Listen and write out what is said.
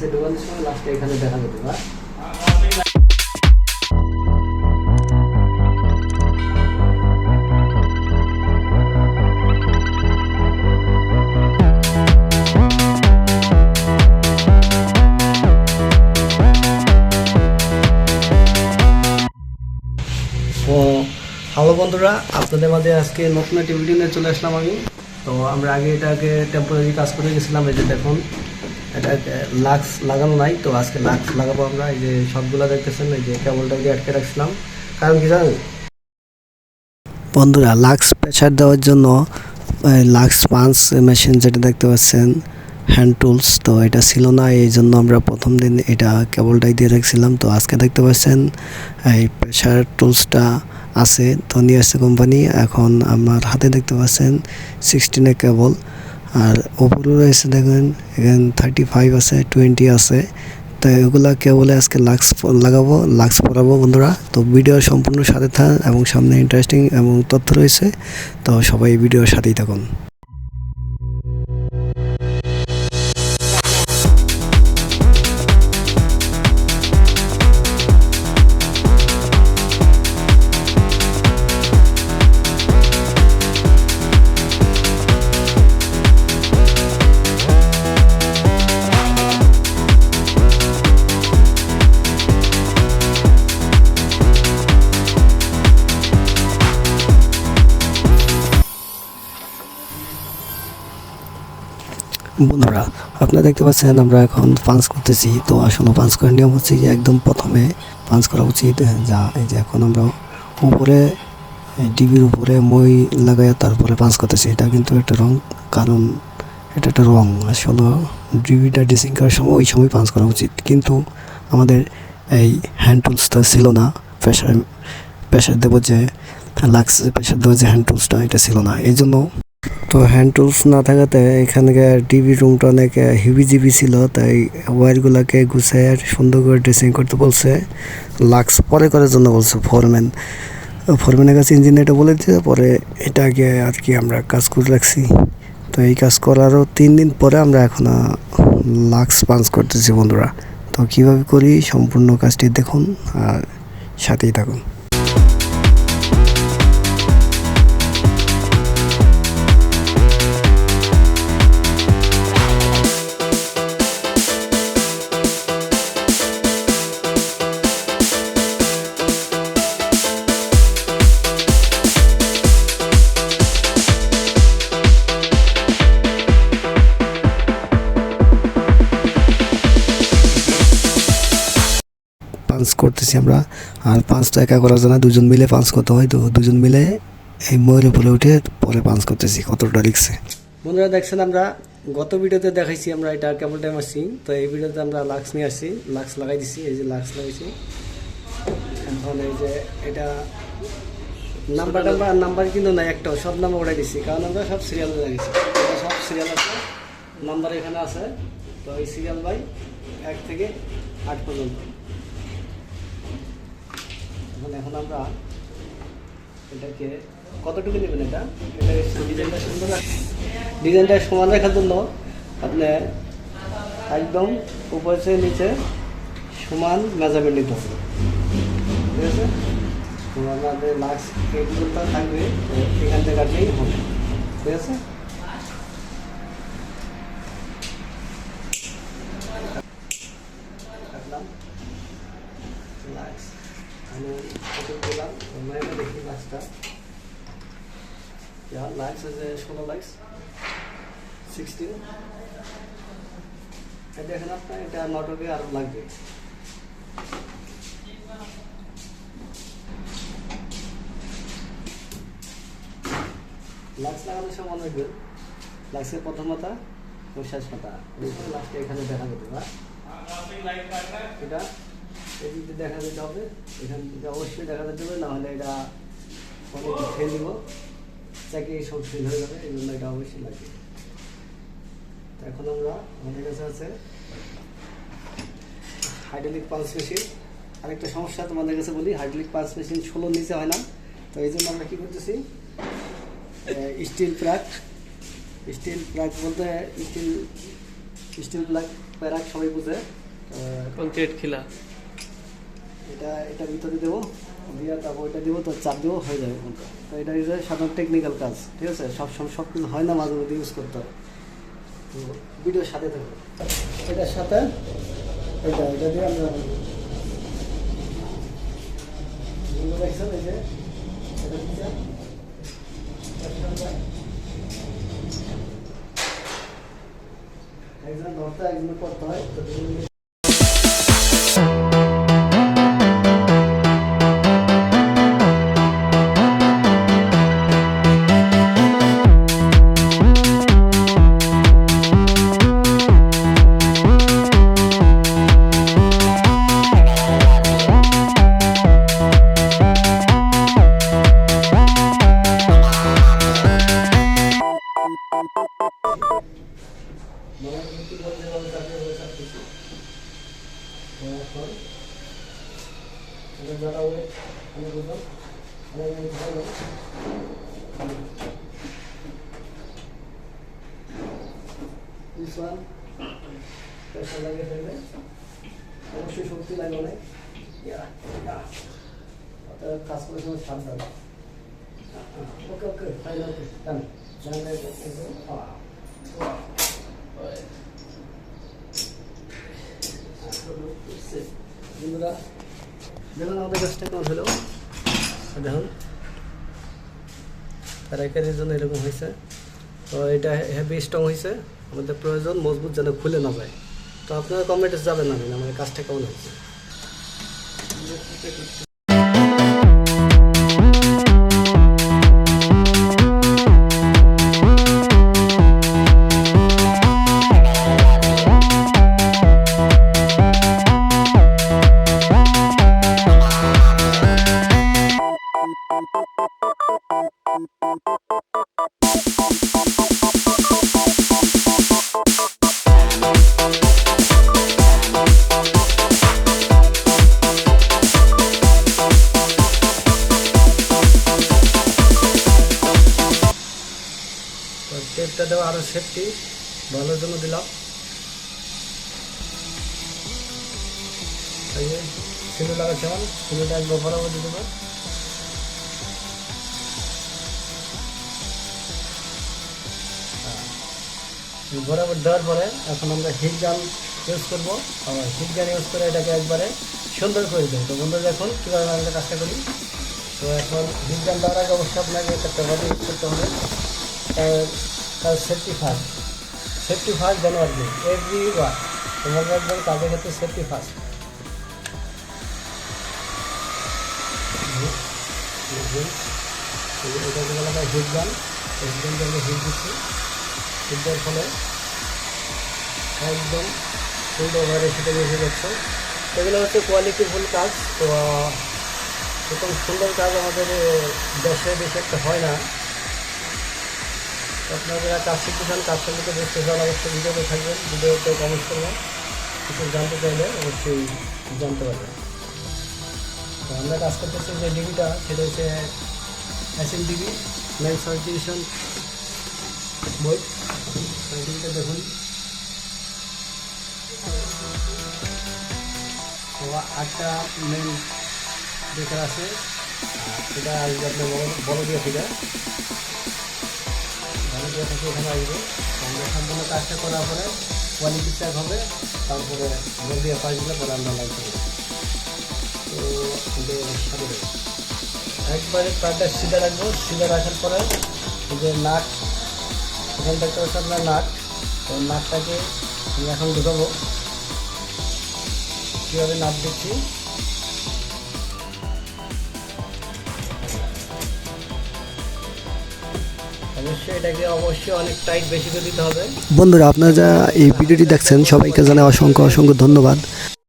লাক্সে ঢোকানোর সময় লাস্টে এখানে দেখা যেত তো হ্যালো বন্ধুরা, আপনাদের মাঝে আজকে নতুন একটি ভিডিও নিয়ে চলে আসলাম আমি। তো, আমরা আগে এটাকে টেম্পোরারি কাজ করে গেছিলাম, এই যে দেখুন। এটা লাক্স লাগানো নাই, তো আজকে লাক্স লাগাবো আমরা। এই যে সবগুলো দেখতেছেন, এই যে কেবলটা দিয়ে আটকে রাখছিলাম। কারণ কি জানেন? বন্ধুরা, লাক্স প্রেশার দেওয়ার জন্য লাক্স পাঞ্চ মেশিন যেটা দেখতে পাচ্ছেন, হ্যান্ড টুলস, তো এটা ছিল না, এই জন্য আমরা প্রথম দিন এটা কেবলটাই দিয়ে রাখছিলাম। তো আজকে দেখতে পাচ্ছেন, এই প্রেশার টুলসটা আছে, তো নিয়ে আসছে কোম্পানি। এখন আমার হাতে দেখতে পাচ্ছেন সিক্সটিনের কেবল। আর ওপরেও রয়েছে দেখেন, এখানে থার্টি ফাইভ আছে টোয়েন্টি আছে। তো এগুলা কেবলে আজকে লাক্স লাগাবো, লাক্স পরাবো বন্ধুরা। তো ভিডিও সম্পূর্ণ সাথে থাকুন এবং সামনে ইন্টারেস্টিং এবং তথ্য রয়েছে। তো সবাই ভিডিওর সাথেই থাকুন। বন্ধুরা, আপনারা দেখতে পাচ্ছেন আমরা এখন পাঞ্চ করতেছি। তো আসলে পাঞ্চ করার নিয়ম হচ্ছে যে একদম প্রথমে পাঞ্চ করা উচিত। যা এই যে এখন আমরা উপরে ডিবির উপরে মই লাগাই তারপরে পাঞ্চ করতেছি। এটা কিন্তু একটা রং কারণ, এটা একটা রং আসলে ডিবিটা ড্রেসিং করার সময় ওই সময় পাঞ্চ করা উচিত। কিন্তু আমাদের এই হ্যান্ড টুলসটা ছিল না। প্রেশার প্রেশার দেবো যে লাক্স প্রেশার দেবো যে হ্যান্ড টুলসটা এটা ছিল না। এই জন্য তো হ্যান্ড টুলস না থাকাতে এখানকার টিভি রুমটা অনেক হিবিজিবি ছিল, তাই ওয়্যারগুলোকে গুছিয়ে সুন্দর করে ড্রেসিং করতে বলছে। লাক্স পরে করার জন্য বলছে ফোরম্যান ফোরম্যানের কাছে ইঞ্জিনিয়ারটা বলে দিতে পরে এটাকে আর কি আমরা কাজ করে রাখছি। তো এই কাজ করারও তিন দিন পরে আমরা এখন লাক্স পাঞ্চ করতেছি বন্ধুরা। তো কীভাবে করি, সম্পূর্ণ কাজটি দেখুন আর সাথেই থাকুন। পাঞ্চ করতেছি আমরা। আর পাঁচটা একা করা যায় না, দুজন মিলে পাঞ্চ করতে হয়। তো দুজন মিলে এই ময়ূর উপরে উঠে পরে পাঞ্চ করতেছি, কতটা লিখছে। বন্ধুরা, দেখছেন আমরা, গত ভিডিওতে দেখাইছি আমরা এটা কেবল টাইম আসছি তো এই ভিডিওতে আমরা লাক্স নিয়ে আসছি, লাক্স লাগাই দিছি, এই যে লাক্স লাগাইছি। এখন এই যে এটা নাম্বার টাম্বার নাম্বার কিন্তু নাই একটাও, সব নাম্বার ওটাই দিচ্ছি কারণ আমরা সব সিরিয়াল লাগিয়েছি। সব সিরিয়াল আছে, নাম্বার এখানে আছে। তো এই সিরিয়াল বাই এক থেকে আট পর্যন্ত। এখন আমরা এটাকে কতটুকু নেবেন এটা? এটা ডিজাইনটা সুন্দর ডিজাইনটা সমান রাখার জন্য আপনি একদম উপর থেকে নিচে সমান মেজারমেন্ট নিতে হবে। ঠিক আছে? আমাদের লাক্স থাকবে এখান থেকে কাটলেই হবে। ঠিক আছে কাটলাম লাক্স আমি কত দিলাম আমরা এটা দেখি লাক্সটা Likes is uh, ষোলো লাইকস সিক্সটিন দেখেন আপনার এটা নটকে আরও লাগবে। লাক্স লাগানোর সময় মনে রাখবেন লাক্সের প্রথম মাথা ও শেষ মাথা লাস্টে এখানে দেখা যেতে বা এটা এদিক দেখা যেতে হবে। এখান থেকে অবশ্যই দেখা যেতে হবে না হলে এটা অনেক ফেল দিব চাকে সব ফেল হয়ে যাবে এই জন্য এটা অবশ্যই লাগে। এখন আমরা আমাদের কাছে আছে হাইড্রোলিক পালস মেশিন আরেকটা সমস্যা তোমাদের কাছে বলি হাইড্রোলিক পালস মেশিন ষোলো নিচে হয় না। তো এই জন্য আমরা কী করতেছি স্টিল প্রাক স্টিল প্রাক বলতে স্টিল স্টিল প্লাগ প্যারাক সবাই বুঝে। আহ, কংক্রিট খিলা। এটা এটা ভিতরে দেবো। দিয়ে তারপর এটা দেবো, তো চাপ দেবো হয়ে যাবে তো এটা সাধারণ টেকনিক্যাল কাজ, ঠিক আছে? সব সময় সব কিছু হয় না, মাঝে মধ্যে ইউজ করতে হয়। তো সাথে থাকবে এটার সাথে, এটা এটা দিয়ে এই যে, এটা একজন ধরতে একজন করতে হয় This one, pressure লাগে ফেলবে অবশ্যই শক্তি লাগে অনেক অর্থাৎ কাজ করার সময় সাবধান ওকে ওকে ফাইন ওকে ডান ডান এরকম হয়েছে তো এটা হেভি স্ট্রং হয়েছে আমাদের প্রয়োজন মজবুত যেন খুলে না যায় তো আপনারা কমেন্টে যাবেন না আমাদের কাজটা কেমন হয়েছে টেপটা দেওয়া আরও সেফটি ভালোর জন্য দিলাম। সিলু লাগাচ্ছে আমার সিলুটা একবার বরাবর দিতে পার বরাবর দেওয়ার পরে এখন আমরা হিট গান ইউজ করব আবার হিট গান ইউজ করে এটাকে একবারে সুন্দর করে দেবো তো বন্ধুরা দেখুন কীভাবে আমরা কাজটা করি তো এখন হিট গান দেওয়ার আগে অবশ্যই আপনাকে একটা পেপার ইউজ করতে হবে তার সেফটি ফার্স্ট সেফটি ফার্স্ট যেন আসবে এভরি বার তোমার একজন কাজের ক্ষেত্রে সেফটি ফার্স্ট এটা হয় হিট হিট গান হিট দিচ্ছি হিট ফলে একদম সুন্দর ওভারে সেটা এসে যাচ্ছে এগুলো হচ্ছে কোয়ালিটিফুল কাজ। তো এরকম সুন্দর কাজ আমাদের দেশে বেশি একটা হয় না। আপনারা যারা কাজ শিখতে চান, কাজ সম্পর্কে বুঝতে চান অবশ্যই ভিডিওতে থাকবেন। ভিডিওতে কমেন্ট করবেন। কিছু জানতে চাইলে অবশ্যই জানতে পারবেন। তো আমরা কাজ করতেছি যে ডিবিটা সেটা হচ্ছে এসএন ডিবি মেন সার্টিফিকেশন বই ডিবিটা দেখুন। আটটা মেন বেকার আছে। সেটা আসবে আপনার বড় দিয়ে ফিরে ভালো দিয়ে থেকে এখানে আসবে। সম্পূর্ণ কাজটা করার পরে কোয়ালিটি চেক হবে। তারপরে জল দিয়ে পাশ দিলে পরে আমরা লাইট তো। একবারে প্রাণটা সিধা রাখব। সিধা রাখার পরে যে নাক এখান থেকে হচ্ছে আপনার নাক। তো নাকটাকে আমি এখন ঢুকাবো। কীভাবে নাক দিচ্ছি বন্ধুরা, আপনারা যারা এই ভিডিওটি দেখছেন, সবাইকে জানাই অসংখ্য অসংখ্য ধন্যবাদ।